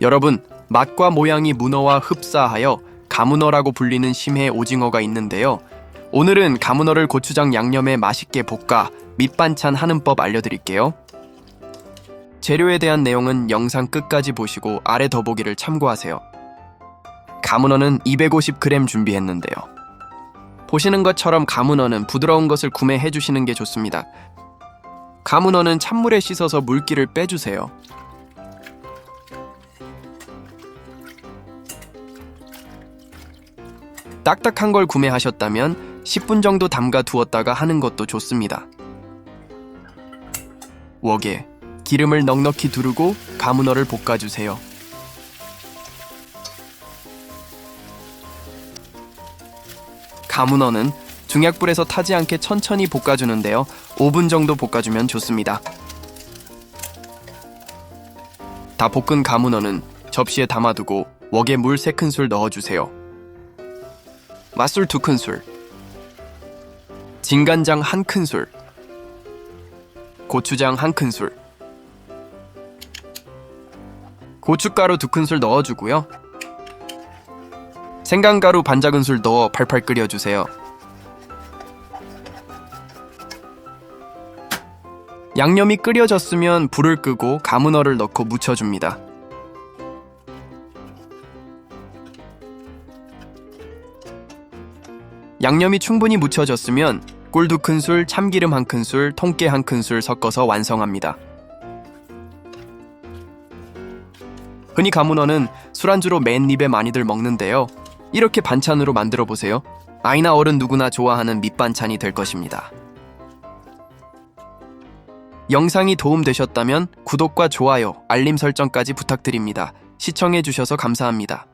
여러분, 맛과 모양이 문어와 흡사하여 가문어라고 불리는 심해 오징어가 있는데요. 오늘은 가문어를 고추장 양념에 맛있게 볶아 밑반찬 하는 법 알려드릴게요. 재료에 대한 내용은 영상 끝까지 보시고 아래 더보기를 참고하세요. 가문어는 250g 준비했는데요. 보시는 것처럼 가문어는 부드러운 것을 구매해 주시는 게 좋습니다. 가문어는 찬물에 씻어서 물기를 빼주세요. 딱딱한 걸 구매하셨다면 10분 정도 담가 두었다가 하는 것도 좋습니다. 웍에 기름을 넉넉히 두르고 가문어를 볶아주세요. 가문어는 중약불에서 타지 않게 천천히 볶아주는데요. 5분 정도 볶아주면 좋습니다. 다 볶은 가문어는 접시에 담아두고 웍에 물 3큰술 넣어주세요. 맛술 2큰술, 진간장 1큰술, 고추장 1큰술, 고춧가루 2큰술 넣어주고요. 생강가루 반 작은술 넣어 팔팔 끓여주세요. 양념이 끓여졌으면 불을 끄고 가문어를 넣고 무쳐줍니다. 양념이 충분히 묻혀졌으면 꿀 두 큰술, 참기름 한 큰술, 통깨 한 큰술 섞어서 완성합니다. 흔히 가문어는 술안주로 맨 입에 많이들 먹는데요. 이렇게 반찬으로 만들어 보세요. 아이나 어른 누구나 좋아하는 밑반찬이 될 것입니다. 영상이 도움되셨다면 구독과 좋아요, 알림 설정까지 부탁드립니다. 시청해 주셔서 감사합니다.